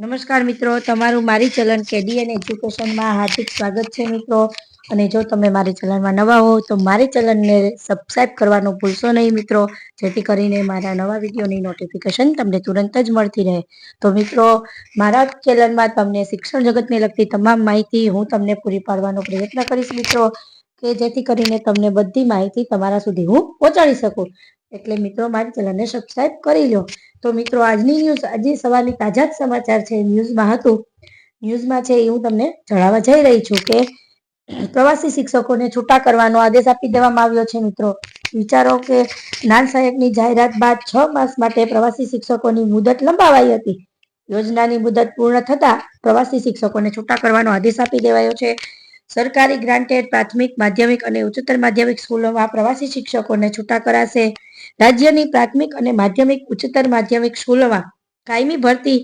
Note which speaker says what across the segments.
Speaker 1: નમસ્કાર મિત્રો, તમારું મારી ચલણ કેડી અને એજ્યુકેશનમાં હાર્દિક સ્વાગત છે મિત્રો. અને જો તમે મારી ચલણમાં નવા હો, તો મારી ચલણને સબસ્ક્રાઈબ કરવાનું ભૂલશો નહીં મિત્રો. જેથી કરીને મારા નવા વિડીયોની નોટિફિકેશન તમને તુરંત જ મળતી રહે. તો મિત્રો, મારા ચેનલમાં તમને શિક્ષણ જગતને લગતી તમામ માહિતી હું તમને પૂરી પાડવાનો પ્રયત્ન કરીશ મિત્રો, કે જેથી કરીને તમને બધી માહિતી તમારા સુધી હું પહોંચાડી શકું. એટલે મિત્રો, મારી ચેનલને સબસ્ક્રાઇબ કરી લો. તો મિત્રો, આજની ન્યૂઝ આજે સવારની તાજા જ સમાચાર છે ન્યૂઝમાં હતું. ન્યૂઝમાં છે એ હું તમને જણાવવા જઈ રહી છું કે, પ્રવાસી શિક્ષકોને છૂટા કરવાનો આદેશ આપી દેવામાં આવ્યો છે મિત્રો. વિચારો કે જ્ઞાન સહાયકની જાહેરાત બાદ છ માસ માટે પ્રવાસી શિક્ષકોની મુદત લંબાવાઈ હતી. યોજનાની મુદત પૂર્ણ થતા પ્રવાસી શિક્ષકોને છૂટા કરવાનો આદેશ આપી દેવાયો છે. સરકારી ગ્રાન્ટેડ પ્રાથમિક, માધ્યમિક અને ઉચ્ચતર માધ્યમિક સ્કૂલોમાં પ્રવાસી શિક્ષકોને છૂટા કરાશે. રાજ્યની પ્રાથમિક અને માધ્યમિક, ઉચ્ચતર માધ્યમિક સ્કૂલોમાં કાયમી ભરતી,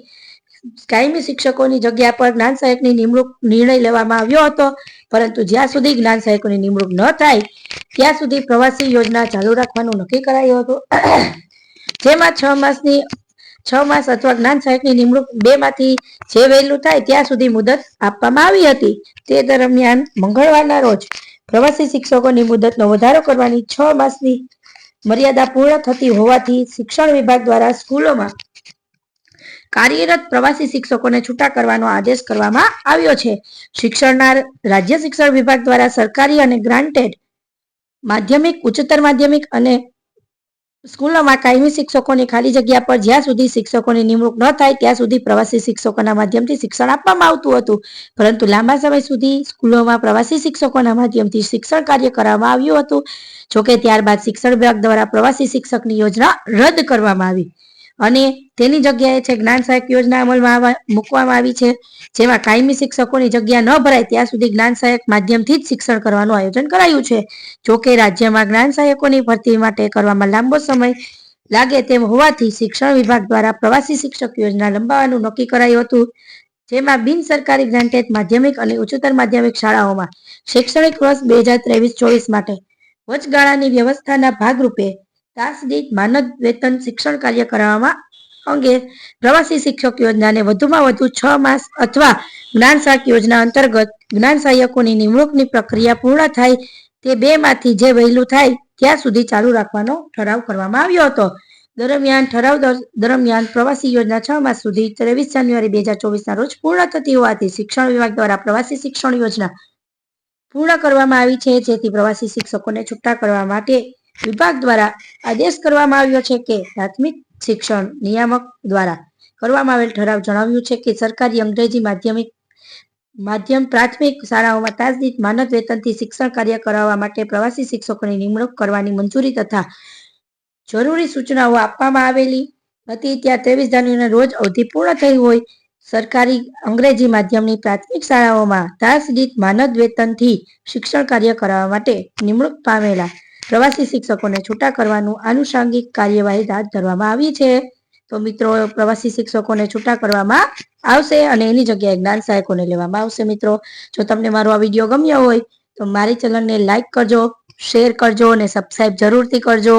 Speaker 1: કાયમી શિક્ષકોની જગ્યા પર જ્ઞાન સહાયકની નિમણૂક નિર્ણય લેવામાં આવ્યો હતો. પરંતુ જ્યાં સુધી જ્ઞાન સહાયકોની નિમણૂક ન થાય, ત્યાં સુધી પ્રવાસી યોજના ચાલુ રાખવાનું નક્કી કરાયું હતું. જેમાં છ માસની, છ માસ અથવા જ્ઞાન સહાયકની નિમણૂક બે માંથી જે વહેલું થાય ત્યાં સુધી મુદત આપવામાં આવી હતી. તે દરમિયાન મંગળવારના રોજ પ્રવાસી શિક્ષકોની મુદતનો વધારો કરવાની છ માસની મર્યાદા પૂર્ણ થતી હોવાથી શિક્ષણ વિભાગ દ્વારા સ્કૂલોમાં કાર્યરત પ્રવાસી શિક્ષકોને છૂટા કરવાનો આદેશ કરવામાં આવ્યો છે. શિક્ષણના રાજ્ય શિક્ષણ વિભાગ દ્વારા સરકારી અને ગ્રાન્ટેડ માધ્યમિક, ઉચ્ચતર માધ્યમિક અને સ્કૂલોમાં કાયમી શિક્ષકોની ખાલી જગ્યા પર જ્યાં સુધી શિક્ષકોની નિમણૂક ન થાય, ત્યાં સુધી પ્રવાસી શિક્ષકોના માધ્યમથી શિક્ષણ આપવામાં આવતું હતું. પરંતુ લાંબા સમય સુધી સ્કૂલોમાં પ્રવાસી શિક્ષકોના માધ્યમથી શિક્ષણ કાર્ય કરવામાં આવ્યું હતું. જોકે ત્યારબાદ શિક્ષણ વિભાગ દ્વારા પ્રવાસી શિક્ષકની યોજના રદ કરવામાં આવી. અને તેની જગ્યાએ છે જ્ઞાન સહાયક યોજના અમલમાં મૂકવામાં આવી છે, જેમાં કાયમી શિક્ષકોની જગ્યા ન ભરાય ત્યાં સુધી જ્ઞાન સહાયક માધ્યમથી જ શિક્ષણ કરવાનું આયોજન કરાયું છે. જોકે રાજ્યમાં જ્ઞાન સહાયકોની ભરતી માટે કરવામાં લાંબો સમય લાગે તેમ હોવાથી શિક્ષણ વિભાગ દ્વારા પ્રવાસી શિક્ષક યોજના લંબાવવાનું નક્કી કરાયું હતું, જેમાં બિન સરકારી ગ્રાન્ટેડ માધ્યમિક અને ઉચ્ચતર માધ્યમિક શાળાઓમાં શૈક્ષણિક વર્ષ બે હજાર ત્રેવીસ ચોવીસ માટે વચગાળાની વ્યવસ્થાના ભાગરૂપે તાસ દીઠ માનદ વેતન શિક્ષણ કાર્ય કરાવવામાં અંગે પ્રવાસી શિક્ષક યોજનાને વધુમાં વધુ છ માસ અથવા જ્ઞાન સહાયક યોજના અંતર્ગત જ્ઞાન સહાયકોની નિમણૂકની પ્રક્રિયા પૂર્ણ થાય તે બે માંથી જે વહેલું થાય ત્યાં સુધી ચાલુ રાખવાનો ઠરાવ કરવામાં આવ્યો હતો. દરમિયાન ઠરાવ દરમિયાન પ્રવાસી યોજના છ માસ સુધી ત્રેવીસ જાન્યુઆરી બે હજાર ચોવીસના રોજ પૂર્ણ થતી હોવાથી શિક્ષણ વિભાગ દ્વારા પ્રવાસી શિક્ષણ યોજના પૂર્ણ કરવામાં આવી છે, જેથી પ્રવાસી શિક્ષકોને છૂટા કરવા માટે વિભાગ દ્વારા આદેશ કરવામાં આવ્યો છે કે પ્રાથમિક શિક્ષણ નિયામક દ્વારા કરવામાં આવેલ ઠરાવ જણાવ્યું છે કે સરકારી અંગ્રેજી માધ્યમિક માધ્યમ પ્રાથમિક શાળાઓમાં તાજદીઠ માનદ વેતનથી શિક્ષણ કાર્ય કરાવવા માટે પ્રવાસી શિક્ષકોની નિમણૂક કરવાની મંજૂરી તથા જરૂરી સૂચનાઓ આપવામાં આવેલી હતી. ત્યાં ત્રેવીસ જાન્યુઆરીના રોજ અવધિ પૂર્ણ થઈ હોય સરકારી અંગ્રેજી માધ્યમની પ્રાથમિક શાળાઓમાં તાસદીઠ માનદ વેતનથી શિક્ષણ કાર્ય કરાવવા માટે નિમણૂક પામેલા પ્રવાસી શિક્ષકોને છૂટા કરવાનું આનુષાંગિક કાર્યવાહી હાથ ધરવામાં આવી છે. તો મિત્રો, પ્રવાસી શિક્ષકોને છૂટા કરવામાં આવશે અને એની જગ્યાએ જ્ઞાન સહાયકોને લેવામાં આવશે. મિત્રો, જો તમને મારો આ વીડિયો ગમ્યો હોય, તો મારી ચેનલને લાઈક કરજો, શેર કરજો અને સબસ્ક્રાઈબ જરૂરથી કરજો.